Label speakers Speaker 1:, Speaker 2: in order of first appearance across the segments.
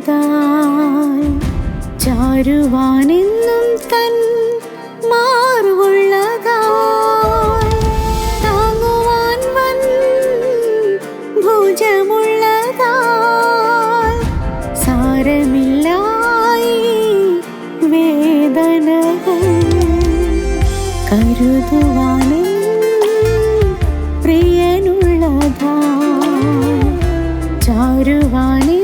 Speaker 1: ചാരുലതാൽ ചാരുവാനെന്നും തൻ മാറുള്ളതാൽ താങ്ങുവാൻ വൻ ഭുജമുള്ളതാൽ സാരമില്ലായി വേദനകൾ കരുതുവാനും പ്രിയനുള്ളതാ ചാരുവാനേ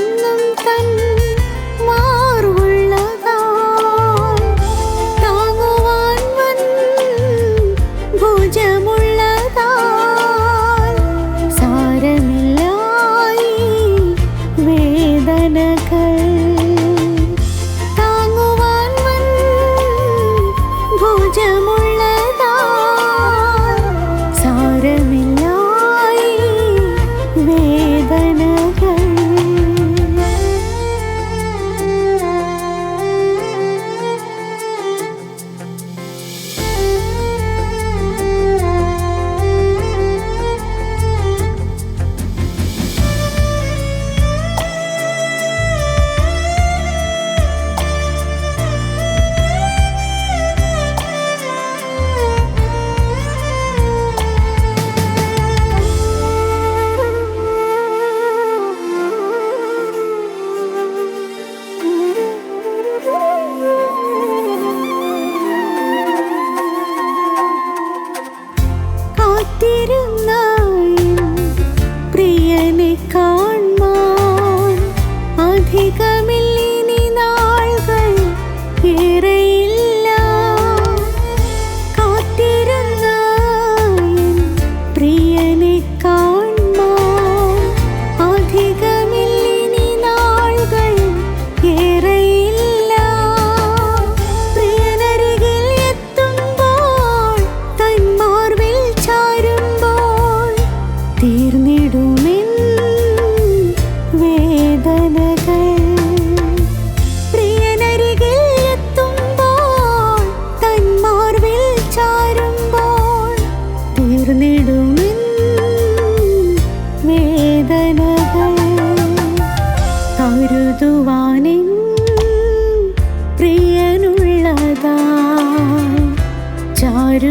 Speaker 1: ആയിരുന്നു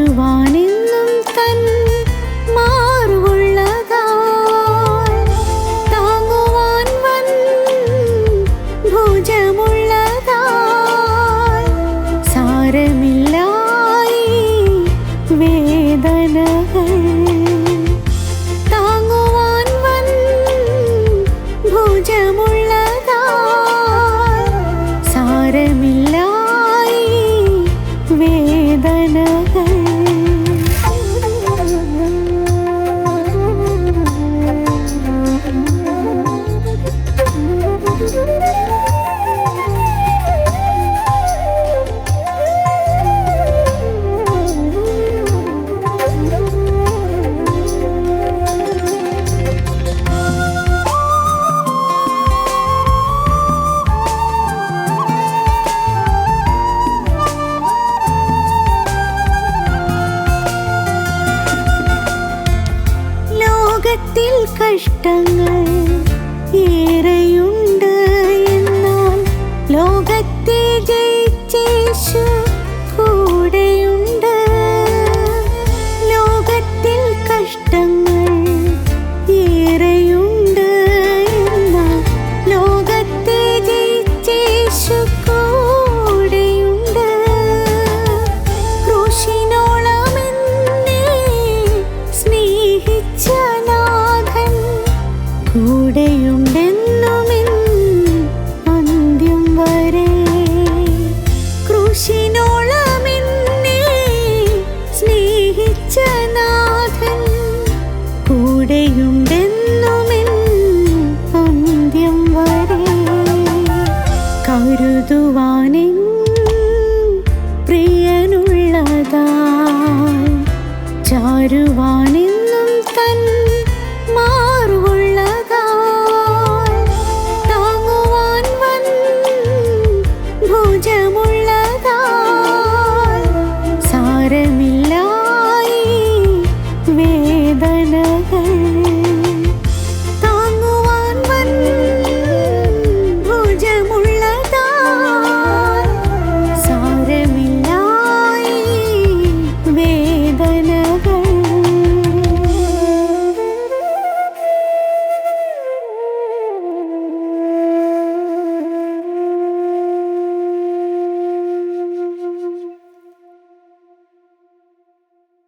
Speaker 1: one. നേട്ടങ്ങൾ ഏറെയുണ്ട് എന്നാൽ ലോകത്തെ ജയിച്ചേശു കൂടെയുണ്ട്. ലോകത്തിൽ കഷ്ടങ്ങൾ ചാരുവാനെന്നും തൻ